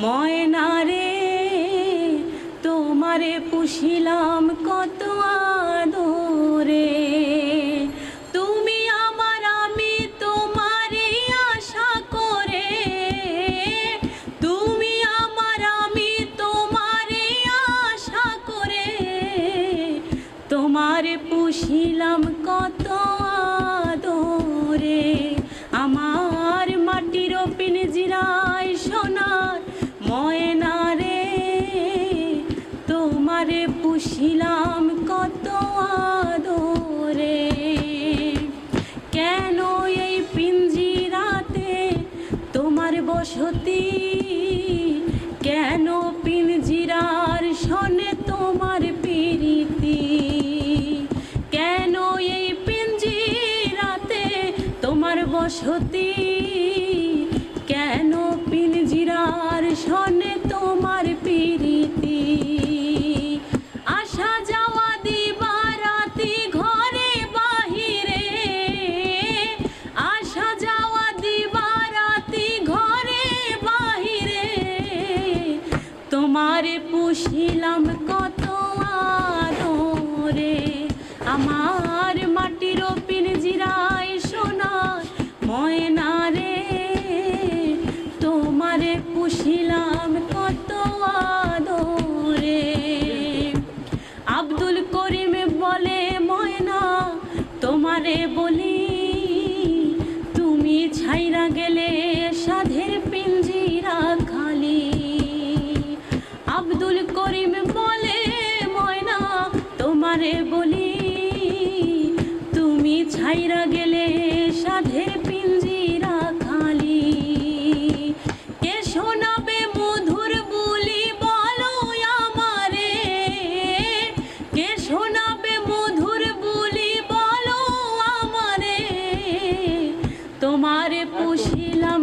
ময়না রে তোমারে পুষিলাম কত আদরে। তুমি আমার, আমি তোমারে আশা করে। তুমি আমার, আমি তোমারে আশা করে। তোমারে পুষিলাম কত আদরে। আমার পুষিলাম কত আদরে। কেন এই পিঞ্জিরাতে তোমার বসতি? কেন পিঞ্জিরার শোনে তোমার প্রীতি? কেন এই পিঞ্জিরাতে তোমার বসতি? কেন পিঞ্জিরার শোনে তোমার তোমারে পুষিলাম কত আদরে। আমার মাটির পিনজিরায় সোনার ময়না রে তোমারে পুষিলাম কত আদরে। আব্দুল করিম বলে, ময়না, তোমারে বলি, তুমি ছাইরা গেলে তোমারে বলি, তুমি ছাইরা গেলে সাধের পিঞ্জিরা খালি। কে শোনাবে মধুর বুলি, বলো আমারে। কে শোনাবে মধুর বুলি, বলো আমারে। তোমারে পুষিলাম